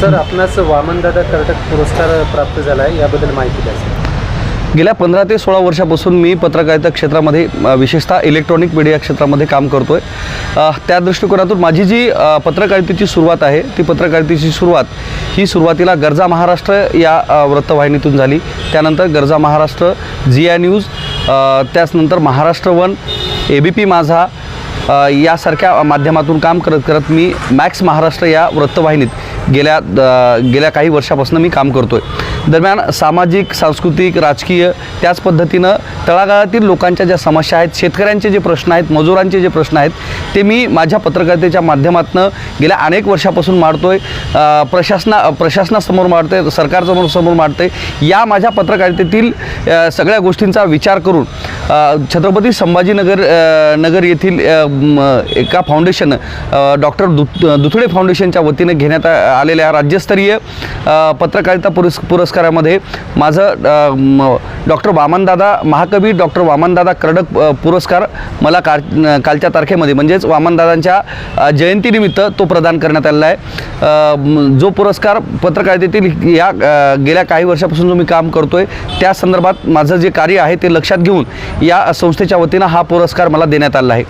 Sir आपणास वामनदादा कर्टक पुरस्कार प्राप्त झाला आहे याबद्दल माहिती द्या सर. गेल्या पंधरा ते सोळा वर्षापासून मी पत्रकारिता क्षेत्रामध्ये विशेषतः इलेक्ट्रॉनिक मीडिया क्षेत्रामध्ये काम करतो आहे त्या दृष्टिकोनातून माझी जी पत्रकारितेची सुरुवात आहे ती पत्रकारितेची सुरुवात ही सुरुवातीला गरजा महाराष्ट्र या वृत्तवाहिनीतून झाली. त्यानंतर गरजा महाराष्ट्र झी आय न्यूज त्याचनंतर Maharashtra one A B P Majha यासारख्या माध्यमातून काम करत करत मी मॅक्स महाराष्ट्र या वृत्तवाहिनीत गेल्या द- गेल्या काही वर्षापासून मी काम करतो आहे दरम्यान सामाजिक सांस्कृतिक राजकीय त्याच पद्धतीनं तळागाळातील लोकांच्या ज्या समस्या आहेत शेतकऱ्यांचे जे प्रश्न आहेत मजुरांचे जे प्रश्न आहेत ते मी माझ्या पत्रकारितेच्या माध्यमातून गेल्या अनेक वर्षापासून मांडतो आहे प्रशासना प्रशासनासमोर मांडतो आहे सरकारसमोर समोर मांडतो आहे या माझ्या पत्रकारितेतील सगळ्या गोष्टींचा विचार करून छत्रपती संभाजीनगर नगर येथील एका फाउंडेशन डॉक्टर दु दुथडे फाउंडेशनच्या वतीने घेण्यात आलेल्या राज्यस्तरीय पत्रकारिता पुरस् पुरस्कारामध्ये माझं डॉक्टर वामनदादा महाकवी डॉक्टर वामनदादा कर्डक पुरस्कार मला काल कालच्या तारखेमध्ये म्हणजेच वामनदादांच्या जयंतीनिमित्त तो प्रदान करण्यात आलेला आहे. जो पुरस्कार पत्रकारितेतील या गेल्या काही वर्षापासून जो मी काम करतो आहे त्या संदर्भात माझं जे कार्य आहे ते लक्षात घेऊन या संस्थेच्या वतीनं हा पुरस्कार मला देण्यात आला आहे.